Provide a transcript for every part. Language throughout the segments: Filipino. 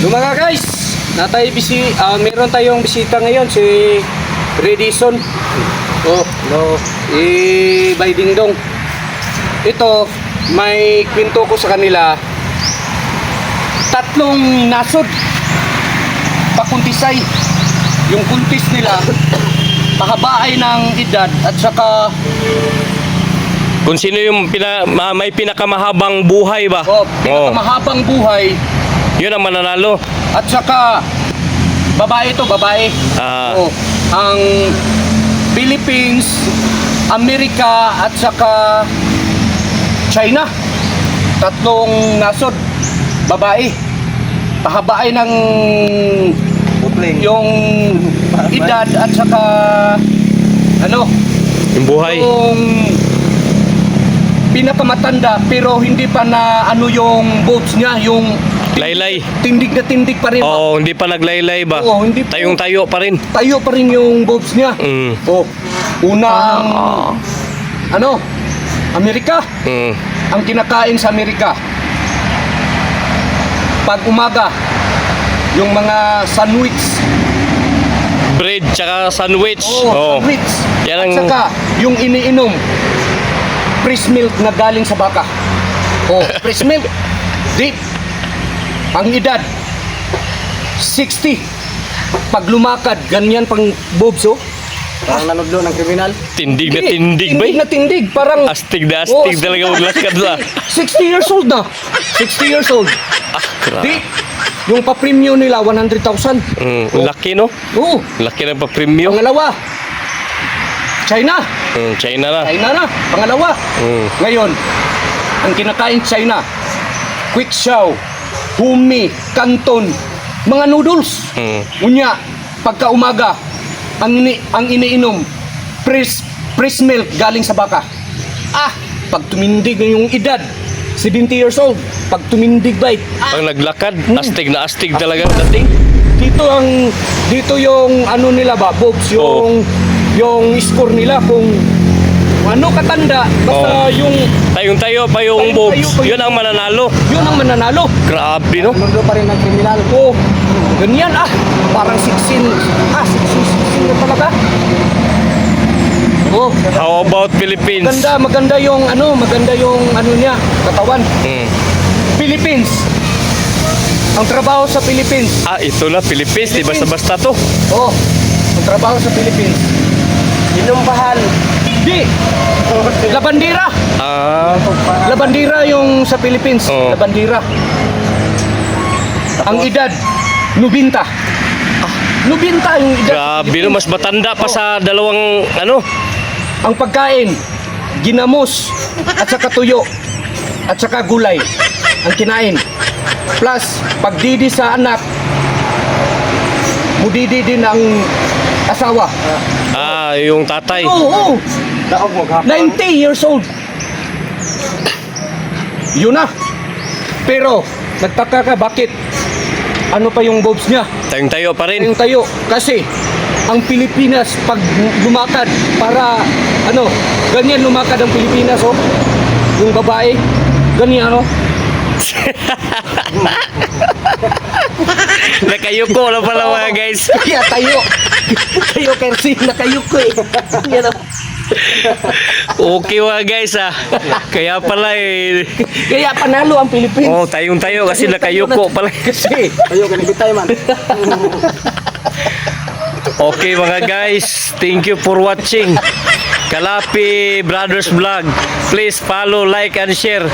Yung mga guys, natay bisi, ah, meron tayong bisita ngayon si Redison. Oh, no, eh by Dingdong. Ito, may kwento ko sa kanila. Tatlong nasod. Pakuntisay. Yung kuntis nila, pahabaay ng edad at saka Kung sino yung pina, ma- may pinakamahabang buhay ba? oh, pinakamahabang buhay Yun ang mananalo. At saka, babae to, babae. Ah. Oo. ang Philippines, Amerika, at saka China. Tatlong nasod, babae. Pahabaay ng yung edad at saka ano, Yung buhay. yung pinakamatanda pero hindi pa na ano yung boats niya, yung Laylay. tindig na tindig pa rin. Oo, hindi pa naglaylay ba? Oo, hindi pa. Tayong-tayo pa rin. Tayo pa rin yung bulbs niya. Mm. Oh, unang ano? Amerika. Mm. Ang kinakain sa Amerika. Pag umaga, yung mga sandwich. Bread tsaka sandwich. Oh, Oo. sandwich. Yan At ang- saka, yung iniinom, fresh milk na galing sa baka. Oh, fresh milk. Deep. Ang edad, 60. Pag lumakad, ganyan pang bobs, oh. Parang nanudlo ng kriminal. Tindig na Hindi, tindig ba? Tindig na tindig. Parang... Astig na Oo, astig talaga maglakad na. 60 years old na. 60 years old. Ah, yung pa-premium nila, 100,000. Mm, laki no? Oo. Laki ng pa-premium. Pangalawa, China. Mm, China na. China na. Pangalawa. Mm. Ngayon, ang kinakain China, quick chow, humi, canton, mga noodles. Mm. Unya, pagka umaga, ang, ini, ang iniinom, fresh, fresh milk galing sa baka. Ah, pag tumindig na yung edad, 70 years old, pag tumindig ba, ah, Pag naglakad, Mm. astig na astig talaga dating. dito ang dito yung ano nila ba, Bobs, yung yung score nila kung ano katanda, basta Oo. yung Tayong-tayo pa yung Tayong-tayo bobs. pa Yun ang mananalo. yun ang mananalo. Grabe no? Nanudlo pa rin ng kriminal. Oh, ganyan ah. Parang 16. Ah, 16, 16 na talaga. Oh, How about Philippines? maganda, maganda yung ano, maganda yung ano niya, katawan. Mm. Philippines. Ang trabaho sa Philippines. Ah, ito na, Philippines. Di basta-basta to. Oh, ang trabaho sa Philippines. Inumpahan. Di. Labandira. Ah, Labandira yung sa Philippines. Oo. Labandira. Ang edad, 90. Ah, 90 yung edad. grabe no. Mas matanda pa sa dalawang, ano? Ang pagkain, ginamos at saka tuyo at saka gulay ang kinain. Plus, pagdidi sa anak, mudidi din ang asawa. Ah, yung tatay. Oo, oo. Daog mo gahapon. 90 years old. Yun na. Pero, nagtaka ka bakit? Ano pa yung bobs niya? Tayong-tayo pa rin. Yung tayo. Kasi, ang Pilipinas, pag lumakad, para, ano, ganyan lumakad ang Pilipinas, oh. Yung babae, ganyan, oh. Nakayuko na pala mga guys. Kaya tayo. tayo, Kersi, nakayuko eh. Yan, oh. Okay mga guys ah. Kaya pala eh. Kaya panalo ang Pilipinas. Oh, tayong-tayo kasi nakayuko pala. Kasi, Ayaw ka nagitay man. Okay mga guys, thank you for watching. Kalapi Brothers Vlog. Please follow, like, and share.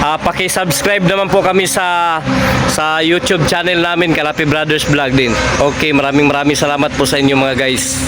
Ah, paki-subscribe naman po kami sa sa YouTube channel namin, Kalapi Brothers Vlog din. Okay, maraming maraming salamat po sa inyo mga guys.